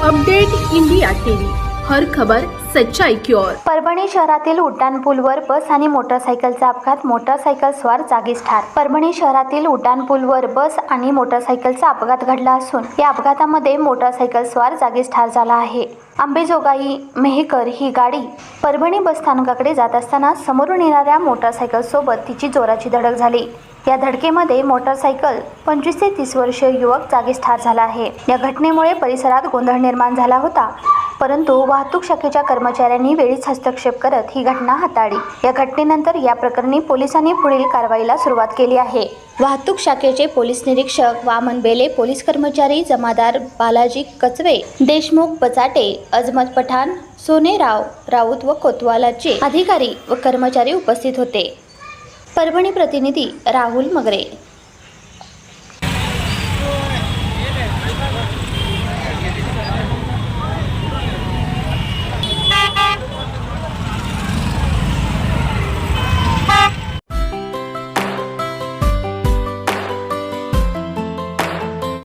Update India TV. हर खबर सच्चाई की ओर. परभणी शहरातील उड्डाणपूलवर बस आणि मोटरसायकलचा अपघात मोटरसायकल स्वार जागीच ठार. परभणी शहरातील उड्डाणपूलवर बस आणि मोटरसायकलचा अपघात घडला असून या अपघातामध्ये मोटरसायकल स्वार जागीच ठार झाला आहे. आंबेजोगाई मेहकर ही गाडी परभणी बस स्थानकाकडे जात असताना समोरून येणाऱ्या मोटरसायकल सोबत तिची जोराची धडक झाली. या धडकेमध्ये मोटरसायकल पंचवीस ते तीस वर्षीय युवक जागीच ठार झाला आहे. या घटनेमुळे परिसरात गोंधळ निर्माण झाला होता. परंतु वाहतूक शाखेच्या कर्मचाऱ्यांनी वेळीच हस्तक्षेप करत ही घटना हाताळली. या घटनेनंतर या प्रकरणी पोलिसांनी पुढील कारवाईला सुरुवात केली आहे. वाहतूक शाखेचे पोलीस निरीक्षक वामन बेले पोलीस कर्मचारी जमादार बालाजी कचवे देशमुख बचाटे अजमत पठाण सोनेराव राऊत व कोतवालाचे अधिकारी व कर्मचारी उपस्थित होते. परभणी प्रतिनिधी राहुल मगरे.